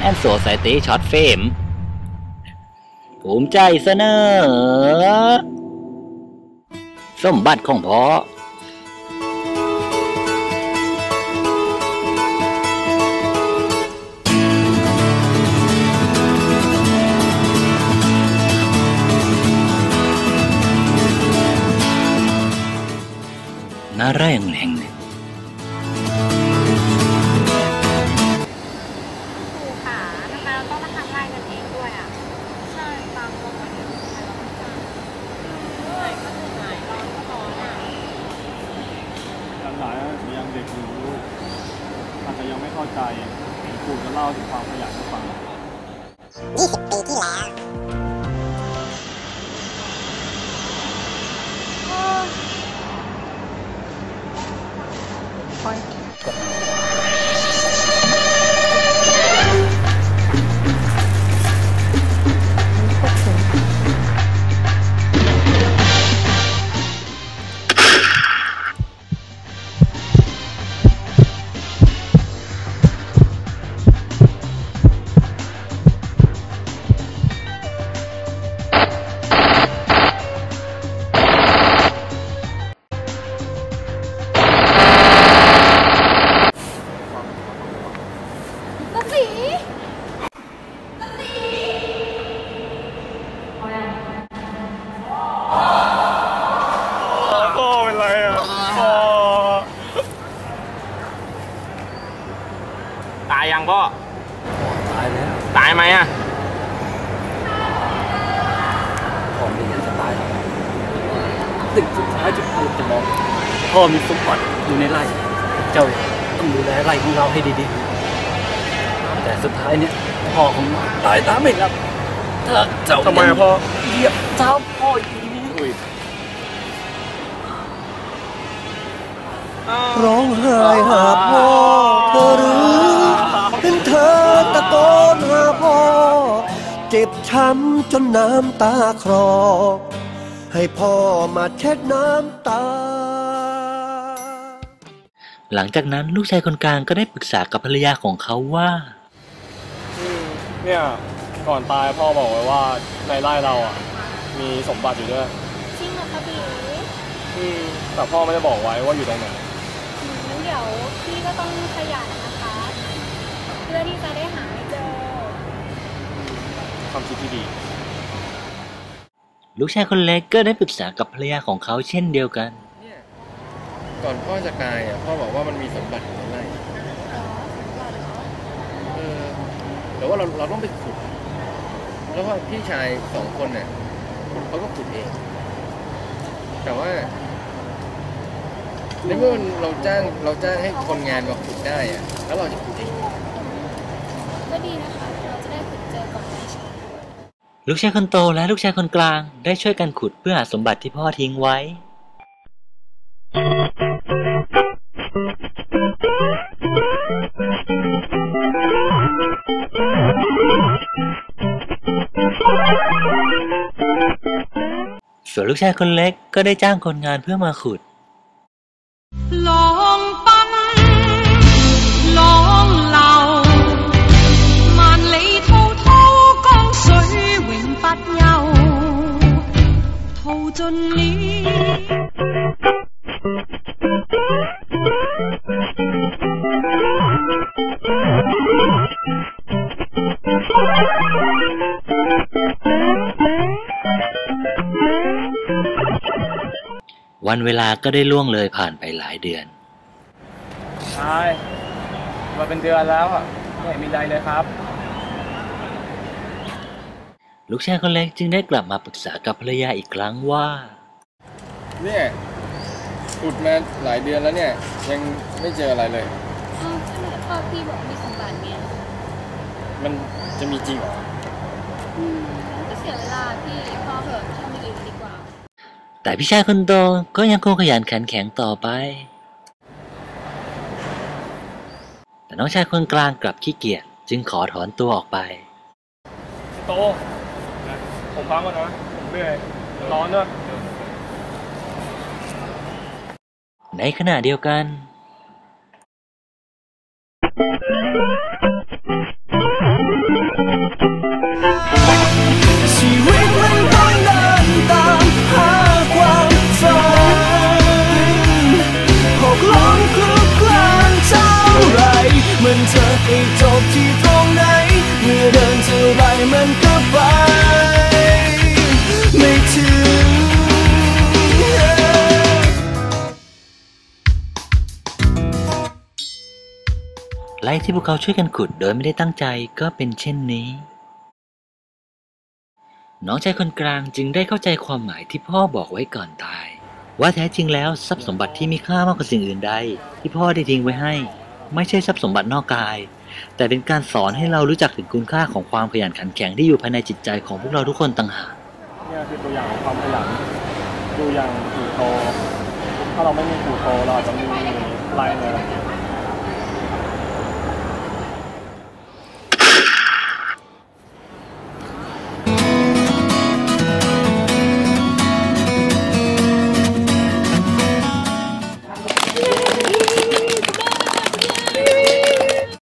แอนด์โซไซตี้ช็อตเฟมภูมิใจเสนอสมบัติของพ่อนาแรงแห่งหนึ่ง เข้าใจปู่จะเล่าถึงความขยันให้ฟัง พ่อ ตายแล้วตายไหมอะพ่อไม่อยากจะตายหรอกตึกสุดท้ายจุดพูดจะมองพ่อมีสมบัติอยู่ในไร่ เจ้าต้องดูแลไร่ของเราให้ดีๆ แต่สุดท้ายเนี่ยพ่อของเราตายตามไม่รับถ้าเจ้าทำไมอะพ่อเหยียบเท้าพ่ออีกทีอุ้ยร้องไห้หาพ่อ เจ็บช้ำจนน้ำตาคลอ ให้พ่อมาเช็ดน้ำตา หลังจากนั้นลูกชายคนกลางก็ได้ปรึกษากับภรรยาของเขาว่าอืมเนี่ยก่อนตายพ่อบอกไว้ว่าในไร่เราอะ มีสมบัติอยู่ด้วยจริงเหรอคะบีอืมแต่พ่อไม่ได้บอกไว้ว่าอยู่ตรงไหนอืมงั้นเดี๋ยวพี่ก็ต้องขยันนะ ความคิดที่ดี ลูกชายคนเล็กก็ได้ปรึกษากับภรรยาของเขาเช่นเดียวกันเนี่ยก่อนพ่อจะตายอะพ่อบอกว่ามันมีสมบัติอยู่ในไร่เออแต่ว่าเราเราต้องไปขุด แล้วว่าพี่ชายสองคนเนี่ยเขาก็ขุดเอง แต่ว่าในเมื่อเราจ้างเราจ้างให้คนงานมาขุดได้อะแล้วเราจะขุดเอง ก็ดีนะคะ เราจะได้ขุดเจอก่อนพี่ชาย ลูกชายคนโตและลูกชายคนกลางได้ช่วยกันขุดเพื่อหาสมบัติที่พ่อทิ้งไว้ ส่วนลูกชายคนเล็กก็ได้จ้างคนงานเพื่อมาขุด วันเวลาก็ได้ล่วงเลยผ่านไปหลายเดือน ใช่มาเป็นเดือนแล้วอะไม่เห็นมีใดเลยครับ ลูกชายคนเล็กจึงได้กลับมาปรึกษากับภรรยาอีกครั้งว่า เนี่ยขุดมาหลายเดือนแล้วเนี่ย ยังไม่เจออะไรเลยอ้าวทำไมพ่อพี่บอกมีสมบัติเนี่ยมันจะมีจริงเหรออืมงั้นก็เสียเวลาพี่พ่อเหอะทำอย่างอื่นดีกว่า แต่พี่ชายคนโตก็ยังคงขยันขันแข็งต่อไป แต่น้องชายคนกลางกลับขี้เกียจจึงขอถอนตัวออกไป โต ผมพักก่อนนะ ผมเหนื่อย ร้อนด้วยในขณะเดียวกัน ไรมันก็ไป ไม่ถึงไร่ที่พวกเขาช่วยกันขุดโดยไม่ได้ตั้งใจก็เป็นเช่นนี้ น้องชายคนกลางจึงได้เข้าใจความหมายที่พ่อบอกไว้ก่อนตาย ว่าแท้จริงแล้วทรัพย์สมบัติที่มีค่ามากกว่าสิ่งอื่นใด ที่พ่อได้ทิ้งไว้ให้ ไม่ใช่ทรัพย์สมบัตินอกกาย แต่เป็นการสอนให้เรารู้จักถึงคุณค่าของความขยันขันแข็งที่อยู่ภายในจิตใจของพวกเราทุกคนต่างหากเนี่ยคือตัวอย่างของความขยันดูอย่างปู่โตถ้าเราไม่มีปู่โตเราอาจจะมมีไรเลย